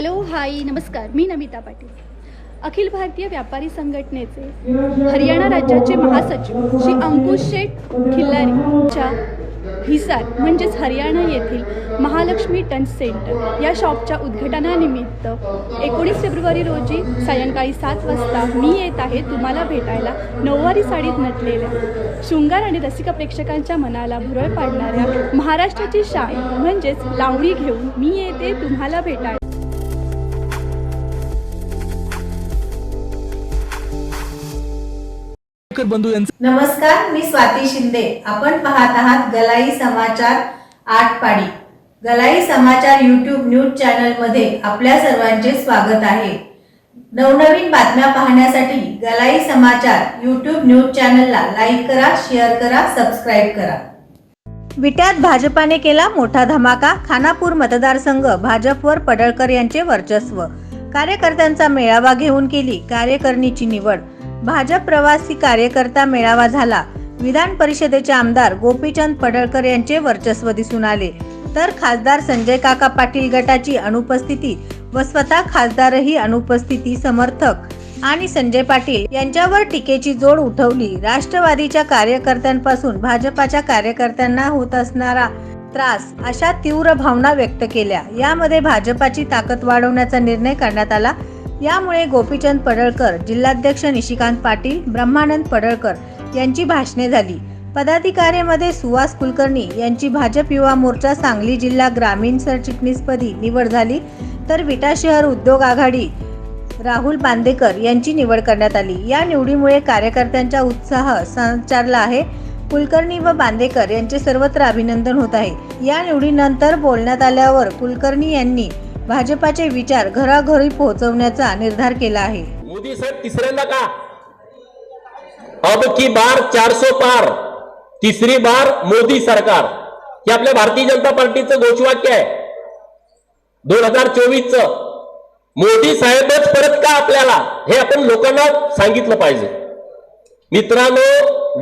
Hello hi नमस्कार मी नमिता पाटील. अखिल भारतीय व्यापारी संघटनेचे हरियाणा राज्याचे महासचिव श्री अंकुश शेठ खिल्लारीच्या हिसार म्हणजेच हरियाणा येथील महालक्ष्मी टन सेंटर या शॉपच्या उद्घाटनानिमित्त एकोणीस फेब्रुवारी रोजी सायंकाळी सात वाजता मी येत आहे तुम्हाला भेटायला. नऊवारी साडीत नटलेल्या शृंगार आणि रसिका प्रेक्षकांच्या मनाला भुरळ पाडणाऱ्या महाराष्ट्राची शाय म्हणजेच लावणी घेऊन मी येते तुम्हाला भेटायला. कर बंधू यांचे. नमस्कार मी स्वाती शिंदे. आपण पाहत आहात गलाई समाचार आठ पाडी गलाई समाचार युट्यूब न्यूज चॅनलमध्ये आपल्या सर्वांचे स्वागत आहे. नवनवीन बातम्या पाहण्यासाठी गलाई समाचार युट्यूब न्यूज चॅनलला लाईक करा शेअर करा सबस्क्राईब करा. विट्यात भाजपाने केला मोठा धमाका खानापूर मतदारसंघ भाजपवर पडळकर यांचे वर्चस्व. कार्यकर्त्यांचा मेळावा घेऊन केली कार्यकारिणीची निवड. भाजप प्रवासी कार्यकर्ता मेळावा झाला. विधान परिषदेचे आमदार गोपीचंद पडळकर यांचे वर्चस्व दिसून आले. तर खासदार संजय काका पाटील गटाची अनुपस्थिती व स्वतः खासदारही अनुपस्थिती समर्थक आणि संजय पाटील यांच्यावर टीकेची जोड उठवली. राष्ट्रवादीच्या कार्यकर्त्यांपासून भाजपाच्या कार्यकर्त्यांना होत असणारा त्रास अशा तीव्र भावना व्यक्त केल्या. यामध्ये भाजपाची ताकद वाढवण्याचा निर्णय करण्यात आला. यामुळे गोपीचंद पडळकर जिल्हाध्यक्ष निशिकांत पाटील ब्रह्मानंद पडळकर यांची भाषणे झाली. पदाधिकाऱ्यांमध्ये सुहास कुलकर्णी यांची भाजप युवा मोर्चा सांगली जिल्हा ग्रामीण सरचिटणीसपदी निवड झाली. तर विटा शहर उद्योग आघाडी राहुल बांदेकर यांची निवड करण्यात आली. या निवडीमुळे कार्यकर्त्यांचा उत्साह संचारला आहे. कुलकर्णी व बांदेकर यांचे सर्वत्र अभिनंदन होत आहे. या निवडीनंतर बोलण्यात आल्यावर कुलकर्णी यांनी भाजपाचे विचार घराघरी पोहोचवण्याचा निर्धार केला आहे. मोदी साहेब तिसऱ्यांदा का? अब की बार चारसो पार तिसरी बार मोदी सरकार. हे आपल्या भारतीय जनता पार्टीचं घोषवाक्य आहे. दोन हजार चोवीस च मोदी साहेबच परत का आपल्याला? हे आपण लोकांना सांगितलं पाहिजे. मित्रांनो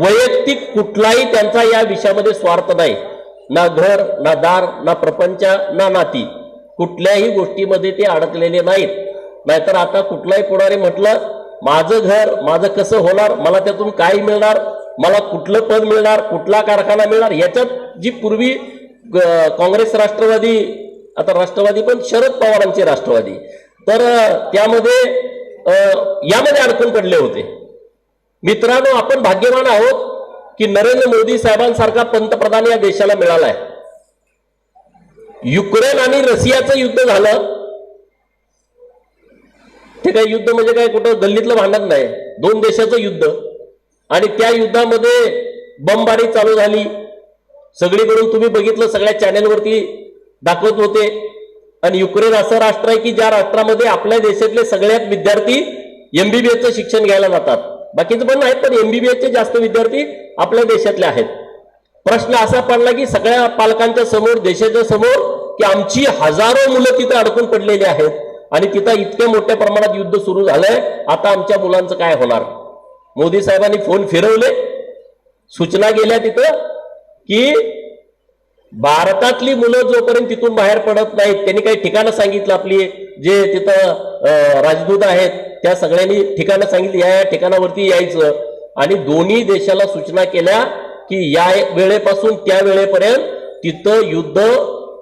वैयक्तिक कुठलाही त्यांचा या विषयामध्ये स्वार्थ नाही. ना घर ना दार ना प्रपंच ना नाती. कुठल्याही गोष्टीमध्ये ते अडकलेले नाहीत. नाहीतर आता कुठलाही पुढारी म्हटलं माझं घर माझं कसं होणार? मला त्यातून काय मिळणार? मला कुठलं पद मिळणार? कुठला कारखाना मिळणार? याच्यात जी पूर्वी काँग्रेस राष्ट्रवादी आता राष्ट्रवादी पण शरद पवारांचे राष्ट्रवादी. तर त्यामध्ये यामध्ये अडकून पडले होते. मित्रांनो आपण भाग्यवान आहोत की नरेंद्र मोदी साहेबांसारखा पंतप्रधान या देशाला मिळालाय. युक्रेन आणि रशियाचं युद्ध झालं. ते काय युद्ध म्हणजे काय? कुठं गल्लीतलं भांडण नाही. दोन देशाचं युद्ध. आणि त्या युद्धामध्ये बमबारी चालू झाली. सगळीकडून तुम्ही बघितलं सगळ्या चॅनेलवरती दाखवत होते. आणि युक्रेन असं राष्ट्र आहे की ज्या राष्ट्रामध्ये आपल्या देशातले सगळ्यात विद्यार्थी एमबीबीएसचं शिक्षण घ्यायला जातात. बाकीचं पण आहेत पण एमबीबीएसचे जास्त विद्यार्थी आपल्या देशातले आहेत. प्रश्न असा पडला की सगळ्या पालकांच्या समोर देशाच्या समोर की आमची हजारो मुलं तिथं अडकून पडलेली आहेत. आणि तिथं इतक्या मोठ्या प्रमाणात युद्ध सुरू झालंय. आता आमच्या मुलांचं काय होणार? मोदी साहेबांनी फोन फिरवले. सूचना गेल्या तिथं की भारतातली मुलं जोपर्यंत तिथून बाहेर पडत नाहीत त्यांनी काही ठिकाणं सांगितलं आपली जे तिथं राजदूत आहेत त्या सगळ्यांनी ठिकाणं सांगितली या या ठिकाणावरती यायचं. आणि दोन्ही देशाला सूचना केल्या की या वेळेपासून त्या वेळेपर्यंत तिथं युद्ध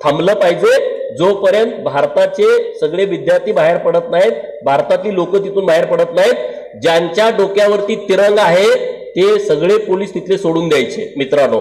थांबलं पाहिजे. जोपर्यंत भारताचे सगळे विद्यार्थी बाहेर पडत नाहीत भारतातली लोक तिथून बाहेर पडत नाहीत ज्यांच्या डोक्यावरती तिरंग आहे ते सगळे पोलीस तिथले सोडून द्यायचे मित्रांनो.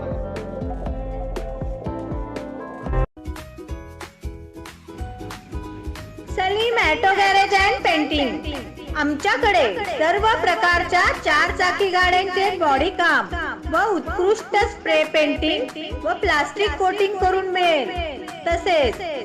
Salim auto garage and painting. आमच्याकडे सर्व प्रकारच्या चार चाकी गाड्यांचे बॉडी काम व उत्कृष्ट स्प्रे पेंटिंग व प्लास्टिक कोटिंग करून मिळेल. तसेच